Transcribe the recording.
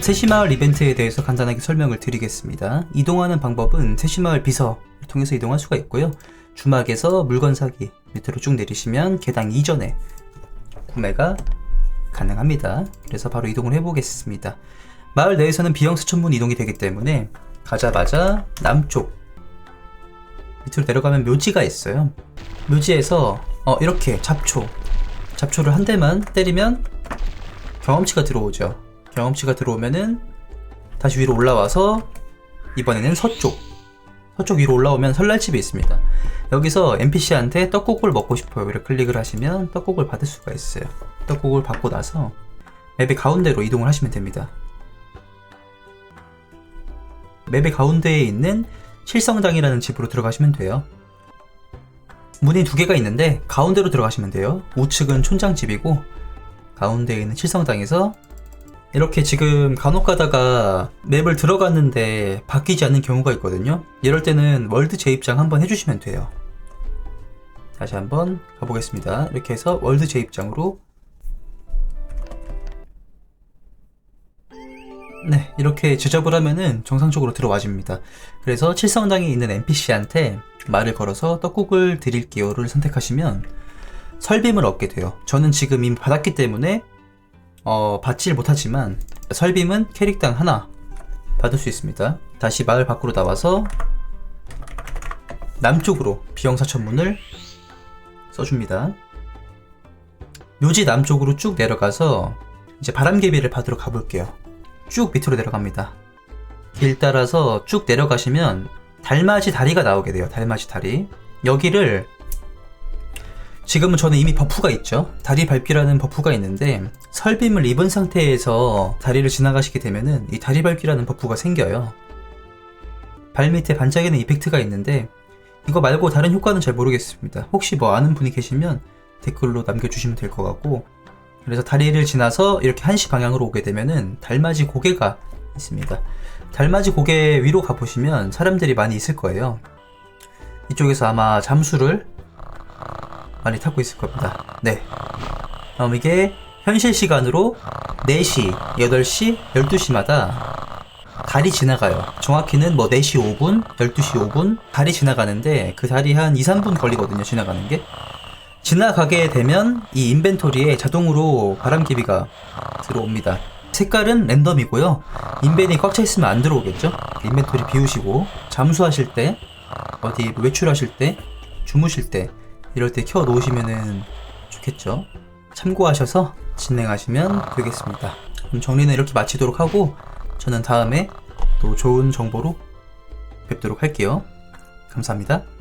세시마을 이벤트에 대해서 간단하게 설명을 드리겠습니다. 이동하는 방법은 세시마을 비서를 통해서 이동할 수가 있고요. 주막에서 물건 사기 밑으로 쭉 내리시면 개당 이전에 구매가 가능합니다. 그래서 바로 이동을 해보겠습니다. 마을 내에서는 비형 수천문 이동이 되기 때문에 가자마자 남쪽 밑으로 내려가면 묘지가 있어요. 묘지에서 어, 이렇게 잡초 잡초를 한 대만 때리면 경험치가 들어오죠. 경험치가 들어오면은 다시 위로 올라와서 이번에는 서쪽 서쪽 위로 올라오면 설날집이 있습니다. 여기서 NPC한테 떡국을 먹고 싶어요. 이렇게 클릭을 하시면 떡국을 받을 수가 있어요. 떡국을 받고 나서 맵의 가운데로 이동을 하시면 됩니다. 맵의 가운데에 있는 실성당이라는 집으로 들어가시면 돼요. 문이 두 개가 있는데 가운데로 들어가시면 돼요. 우측은 촌장집이고 가운데에 있는 칠성당에서 이렇게 지금 간혹 가다가 맵을 들어갔는데 바뀌지 않는 경우가 있거든요. 이럴 때는 월드 재입장 한번 해주시면 돼요. 다시 한번 가보겠습니다. 이렇게 해서 월드 재입장으로 네, 이렇게 지접을 하면은 정상적으로 들어와집니다. 그래서 칠성당에 있는 NPC한테 말을 걸어서 떡국을 드릴게요를 선택하시면 설빔을 얻게 돼요. 저는 지금 이미 받았기 때문에 어, 받질 못하지만 설빔은 캐릭당 하나 받을 수 있습니다. 다시 마을 밖으로 나와서 남쪽으로 비영사천문을 써줍니다. 묘지 남쪽으로 쭉 내려가서 이제 바람개비를 받으러 가볼게요. 쭉 밑으로 내려갑니다. 길 따라서 쭉 내려가시면 달맞이 다리가 나오게 돼요. 달맞이 다리. 여기를 지금은 저는 이미 버프가 있죠. 다리 밟기라는 버프가 있는데 설빔을 입은 상태에서 다리를 지나가시게 되면은 이 다리 밟기라는 버프가 생겨요. 발 밑에 반짝이는 이펙트가 있는데 이거 말고 다른 효과는 잘 모르겠습니다. 혹시 뭐 아는 분이 계시면 댓글로 남겨주시면 될 것 같고 그래서 다리를 지나서 이렇게 한시 방향으로 오게 되면은 달맞이 고개가 있습니다. 달맞이 고개 위로 가보시면 사람들이 많이 있을 거예요. 이쪽에서 아마 잠수를 많이 타고 있을 겁니다. 네. 그럼 이게 현실 시간으로 4시, 8시, 12시마다 달이 지나가요. 정확히는 뭐 4시 5분, 12시 5분 달이 지나가는데 그 달이 한 2, 3분 걸리거든요. 지나가는 게. 지나가게 되면 이 인벤토리에 자동으로 바람개비가 들어옵니다. 색깔은 랜덤이고요. 인벤이 꽉 차 있으면 안 들어오겠죠? 인벤토리 비우시고 잠수하실 때 어디 외출하실 때 주무실 때 이럴 때 켜 놓으시면은 좋겠죠. 참고하셔서 진행하시면 되겠습니다. 그럼 정리는 이렇게 마치도록 하고 저는 다음에 또 좋은 정보로 뵙도록 할게요. 감사합니다.